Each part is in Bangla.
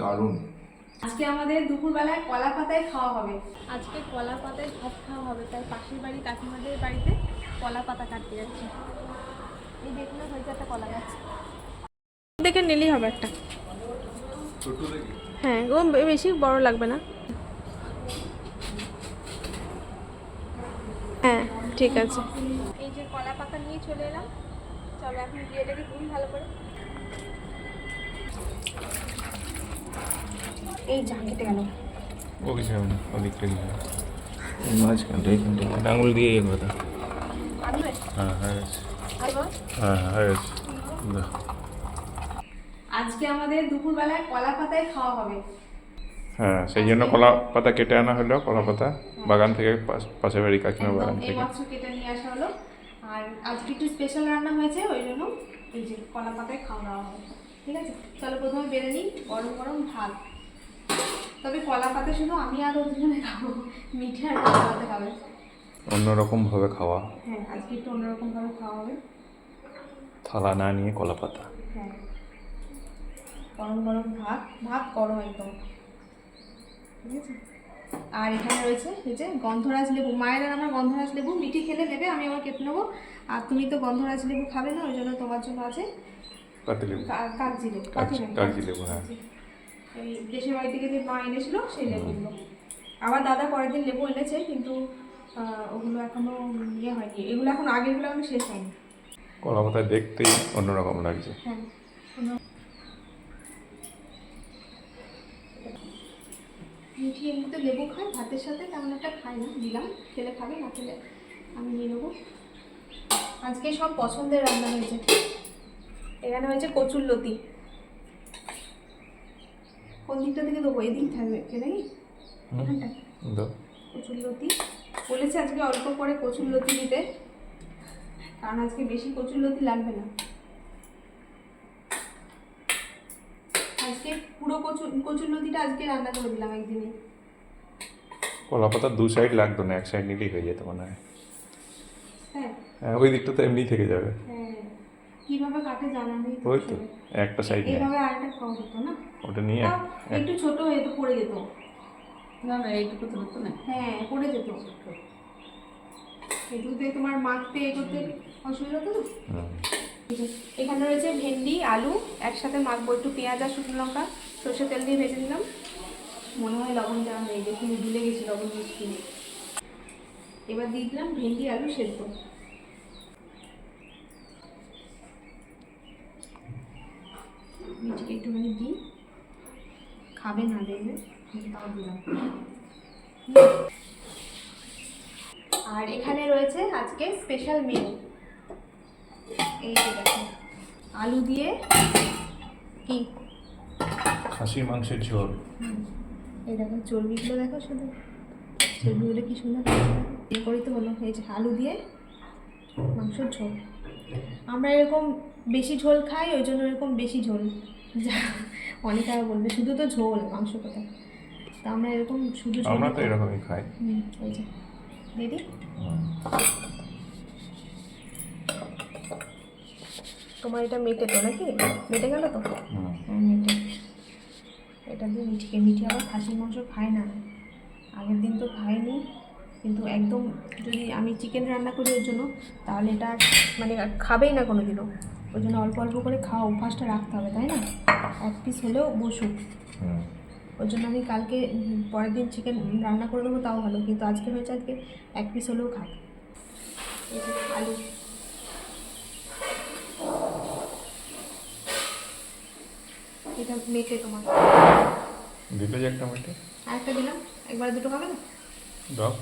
দারুণ। আজকে আমাদের দুপুরবেলায় কলা পাতায় খাওয়া হবে। আজকে কলা পাতায় ভাত খাওয়া হবে তাই পাশের বাড়ি কাকিমাদের বাড়িতে কলা পাতা কাটতে যাচ্ছি। এই দেখলে হয়েছে একটা কলা গাছ। দেখে নিলেই হবে একটা। হ্যাঁ ও বেশি বড় লাগবে না। হ্যাঁ ঠিক আছে। এই যে কলা পাতা নিয়ে চলে এলাম। চলো এখন গিয়ে এটাকে খুবই ভালো করে। এই যা কেটে গেল। ও কিছু হবে না ওদিকটা কিছু মাঝখানটা এইখানটা আঙুল দিয়ে ইয়ে হ্যাঁ হয়ে হ্যাঁ। হ্যাঁ হয়ে দাও। আজকে আমাদের দুপুরবেলায় কলা পাতায় খাওয়া হবে। হ্যাঁ সেই জন্য কলা পাতা কেটে আনা হলো কলা পাতা। বাগান থেকে পাশ- পাশের বাড়ি কাকিমা বাগান থেকে। কেটে নিয়ে আসা হলো। আর আজকে একটু স্পেশাল রান্না হয়েছে ওই জন্য এই যে কলা পাতায় খাওয়া দাওয়া হবে। ঠিক আছে? চলো প্রথমে বেড়ে নিই গরম গরম ভাত। তবে কলা পাতা শুধু আমি আর দুজনে খাব। মিঠে আর কলা পাতা খাবে। অন্যরকম ভাবে খাওয়া? হ্যাঁ আজকে একটু অন্যরকম ভাবে খাওয়া হবে। থালা না নিয়ে কলা পাতা? হ্যাঁ। গরম গরম ভাত ভাত গরম একদম। ঠিক আছে? আর এখানে রয়েছে এই যে গন্ধরাজ লেবু। মায়ের আর আমার গন্ধরাজ লেবু মিটি খেলে নেবে আমি আবার কেটে নেব। আর তুমি তো গন্ধরাজ লেবু খাবে না ওই জন্য তোমার জন্য আছে কাগজি লেবু, কাগজি লেবু, হ্যাঁ। এই দেশের বাড়ি থেকে যে মা এনেছিল সেই লেবুগুলো আমার দাদা পরের দিন লেবু এনেছে কিন্তু ওগুলো এখনও ইয়ে হয়নি। এগুলো এখন আগেরগুলো এখনও শেষ হয়নি। কলা পাতা দেখতেই অন্যরকম লাগছে। হ্যাঁ মিঠি এমনিতে লেবু খাই ভাতের সাথে তেমন একটা খাই না দিলাম খেলে খাবে না খেলে আমি নিয়ে নেব। আজকে সব পছন্দের রান্না হয়েছে। এখানে হয়েছে কচুর লতি। কোন দিকটা থেকে দেবো এদিক থাকবে কে নাকি। এখানটা দাও। কচুর লতি। বলেছে আজকে অল্প করে কচুর লতি দিতে কারণ আজকে বেশি কচুর লতি লাগবে না। আজকে পুরো কচুর কচুর লতিটা আজকে রান্না করে দিলাম একদিনে। কলা পাতা দু সাইড লাগতো না এক সাইড নিলেই হয়ে যেত মনে হয়। হ্যাঁ। হ্যাঁ ওই দিকটা তো এমনি থেকে যাবে। হ্যাঁ। কীভাবে কাটে জানা নেই ওই তো একটা সাইড নেই এইভাবে আরেকটা খাওয়া হতো না? ওটা নিয়ে একটু ছোট হয়ে তো পড়ে যেত। না না এইটুকু তো হতো না। হ্যাঁ পড়ে যেত। এটুকুতে তোমার মাখতে এ করতে অসুবিধা আছে। এখানে রয়েছে ভেন্ডি আলু একসাথে মাখবো একটু পেঁয়াজ আর শুকনো লঙ্কা। সর্ষে তেল দিয়ে ভেজে নিলাম। মনে হয় লবণ দেওয়া নেই দেখুন ভুলে গেছি লবণ মিষ্টি। এবার দিয়ে দিলাম ভেন্ডি আলু সেদ্ধ। মিষ্টি একটুখানি দিই। খাবে না দেখবে তাও দিলাম। আর এখানে রয়েছে আজকে স্পেশাল মেনু এই দেখো আলু দিয়ে কি? খাসির মাংসের ঝোল। এই দেখো চর্বিগুলো দেখো শুধু। চর্বিগুলো কি সুন্দর করেই তো হলো এই যে আলু দিয়ে মাংসের ঝোল। আমরা এরকম বেশি ঝোল খাই ওই জন্য এরকম বেশি ঝোল। যা অনেকে আবার বলবে শুধু তো ঝোল মাংস কোথায়? তা আমরা এরকম শুধু আমরা তো এরকমই খাই। এই যে দিদি? তোমার এটা মেটে তো নাকি? মেটে গেল তো? হ্যাঁ মেটে। এটা দিয়ে মিঠিকে মিঠি আবার খাসির মাংস খায় না। আগের দিন তো খায়নি কিন্তু একদম যদি আমি চিকেন রান্না করি ওর জন্য তাহলে এটা মানে খাবেই না কোনো দিনও ওই জন্য অল্প অল্প করে খাওয়া অভ্যাসটা রাখতে হবে তাই না? এক পিস হলেও বসুক। ওই জন্য আমি কালকে পরের দিন চিকেন রান্না করে দেবো তাও ভালো কিন্তু আজকে হয়েছে আজকে এক পিস হলেও যে আলু। এটা মেটে তোমার। দিলে যে একটা মিটে আরেকটা দিলাম একবারে দুটো খাবে না? দাও।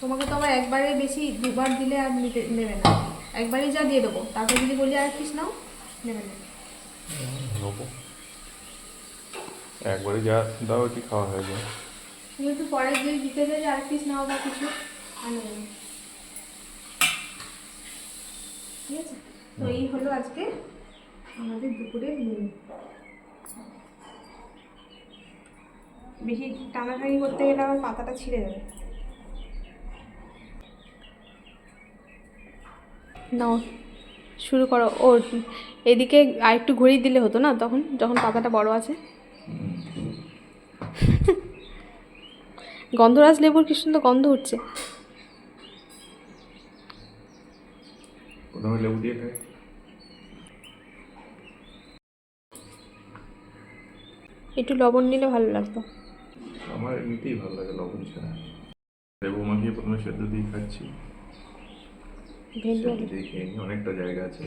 তোমাকে তো আবার একবারে বেশি দুবার দিলে আর নেবে না। একবারই যা দিয়ে দেবো। তারপর যদি বলি আর পিস নাও নেবে একবারে যা দাও কি খাওয়া হয়ে যায়? তুমি একটু পরে যদি দিতে চাই আর পিস নাও বা কিছু আর নেবে ঠিক আছে? তো এই হলো আজকে আমাদের দুপুরের মেনু বেশি টানাটানি করতে গেলে আমার পাতাটা ছিঁড়ে যাবে। নাও শুরু করো। ও এদিকে আর একটু ঘুরিয়ে দিলে হতো না তখন যখন পাতাটা বড় আছে? গন্ধরাজ লেবুর কি সুন্দর গন্ধ উঠছে। লেবু দিয়ে খাই। একটু লবণ নিলে ভালো লাগতো। আমার এমনিতেই ভালো লাগে লবণ ছাড়া। লেবু মাখিয়ে প্রথমে সেদ্ধ দিয়ে খাচ্ছি। ভেন্ডি অনেকটা জায়গা আছে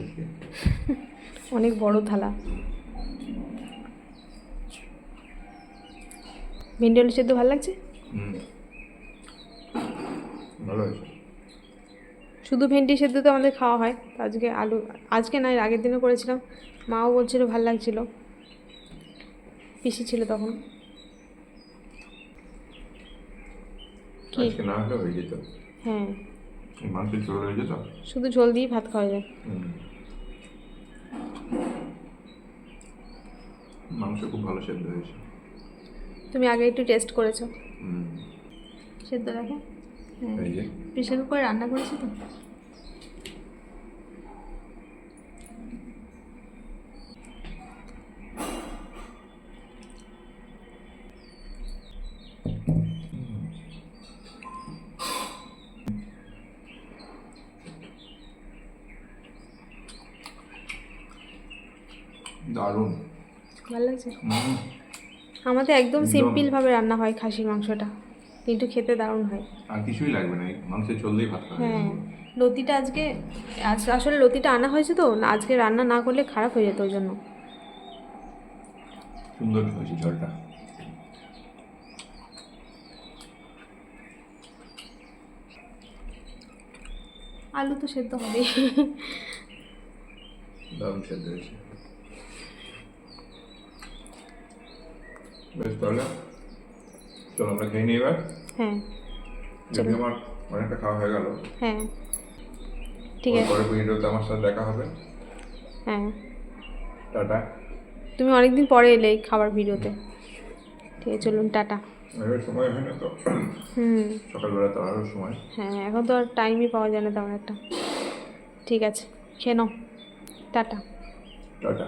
অনেক বড় থালা। ভেন্ডি আলু সেদ্ধ ভালো লাগছে? ভালো শুধু ভেন্ডি সেদ্ধ তো আমাদের খাওয়া হয়। আজকে আলু আজকে নয় আগের দিনও করেছিলাম। মাও বলছিল ভালো লাগছিল। পিসি ছিল তখন। হয়ে। যেত হ্যাঁ এই মাংস চলে হয়ে যেত শুধু ঝোল দিয়ে ভাত খাওয়া যায়। মাংস খুব ভালো সেদ্ধ হয়েছে। তুমি আগে একটু টেস্ট করেছ। সেদ্ধ দেখো হ্যাঁ। এই যে। প্রেশার কুকারে রান্না করেছি তো? দারুণ। ভালো লাগছে। আমাদের একদম একদম। সিম্পলভাবে রান্না হয় খাসির মাংসটা। কিন্তু খেতে দারুণ হয়। আর কিছুই লাগবে না মাংসের ঝোল ভাত হ্যাঁ। লতিটা আজকে আজ আসলে লতিটা আনা হয়েছে তো আজকে রান্না না করলে খারাপ হয়ে যেত ওই জন্য। সুন্দর হয়েছে ঝোলটা। আলু তো সেদ্ধ হবেই। দারুণ সেদ্ধ হয়েছে। বেশ তাহলে চলো আমরা খেয়ে নিই এবার। হ্যাঁ যদি আমার অনেকটা খাওয়া হয়ে গেল। হ্যাঁ ঠিক আছে। পরে ভিডিওতে আমার সাথে দেখা হবে। হ্যাঁ। টাটা। তুমি অনেকদিন পরে এলে এই খাবার ভিডিওতে। ঠিক আছে চলুন টাটা। সময় হয় না তো। হুম। সকালবেলা তো আরও সময়। হ্যাঁ এখন তো আর টাইমই পাওয়া যায় না তেমন একটা। ঠিক আছে খেয়ে নাও। টাটা। টাটা।